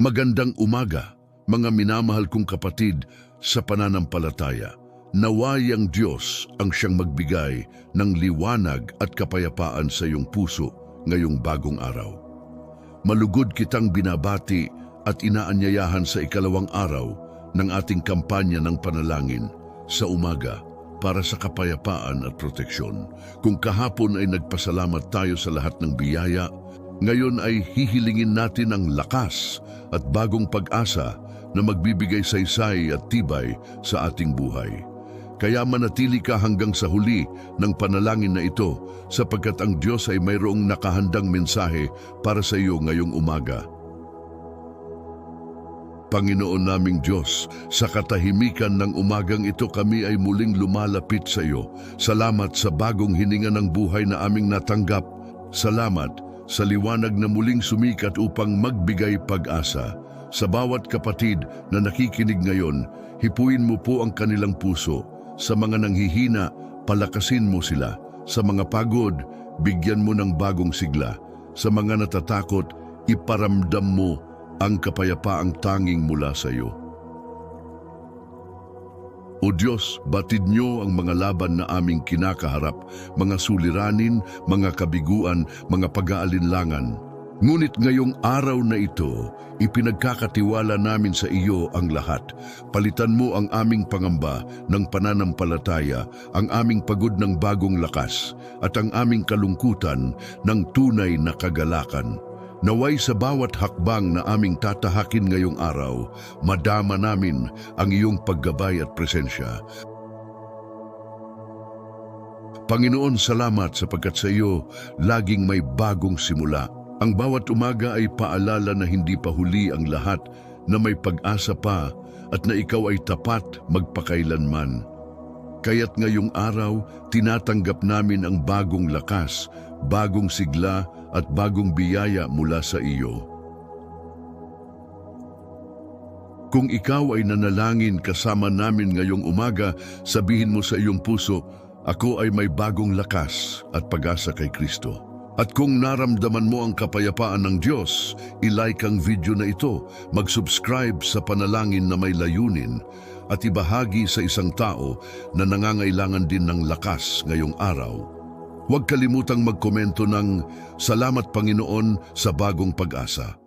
Magandang umaga, mga minamahal kong kapatid sa pananampalataya. Naway ang Diyos ang siyang magbigay ng liwanag at kapayapaan sa iyong puso ngayong bagong araw. Malugod kitang binabati at inaanyayahan sa ikalawang araw ng ating kampanya ng panalangin sa umaga para sa kapayapaan at proteksyon. Kung kahapon ay nagpasalamat tayo sa lahat ng biyaya, ngayon ay hihilingin natin ang lakas at bagong pag-asa na magbibigay saysay at tibay sa ating buhay. Kaya manatili ka hanggang sa huli ng panalangin na ito sapagkat ang Diyos ay mayroong nakahandang mensahe para sa iyo ngayong umaga. Panginoon naming Diyos, sa katahimikan ng umagang ito kami ay muling lumalapit sa iyo. Salamat sa bagong hininga ng buhay na aming natanggap. Salamat sa liwanag na muling sumikat upang magbigay pag-asa. Sa bawat kapatid na nakikinig ngayon, hipuin mo po ang kanilang puso. Sa mga nanghihina, palakasin mo sila. Sa mga pagod, bigyan mo ng bagong sigla. Sa mga natatakot, iparamdam mo ang kapayapaang tanging mula sa iyo. O Diyos, batid niyo ang mga laban na aming kinakaharap, mga suliranin, mga kabiguan, mga pag-aalinlangan. Ngunit ngayong araw na ito, ipinagkakatiwala namin sa iyo ang lahat. Palitan mo ang aming pangamba ng pananampalataya, ang aming pagod ng bagong lakas, at ang aming kalungkutan ng tunay na kagalakan. Naway sa bawat hakbang na aming tatahakin ngayong araw, madama namin ang iyong paggabay at presensya. Panginoon, salamat sapagkat sa iyo laging may bagong simula. Ang bawat umaga ay paalala na hindi pa huli ang lahat, na may pag-asa pa at na ikaw ay tapat magpakailanman. Kaya't ngayong araw, tinatanggap namin ang bagong lakas, bagong sigla at bagong biyaya mula sa iyo. Kung ikaw ay nanalangin kasama namin ngayong umaga, sabihin mo sa iyong puso, ako ay may bagong lakas at pag-asa kay Kristo. At kung naramdaman mo ang kapayapaan ng Diyos, ilike ang video na ito, mag-subscribe sa panalangin na may layunin, at ibahagi sa isang tao na nangangailangan din ng lakas ngayong araw. Huwag kalimutang magkomento ng Salamat Panginoon sa bagong pag-asa.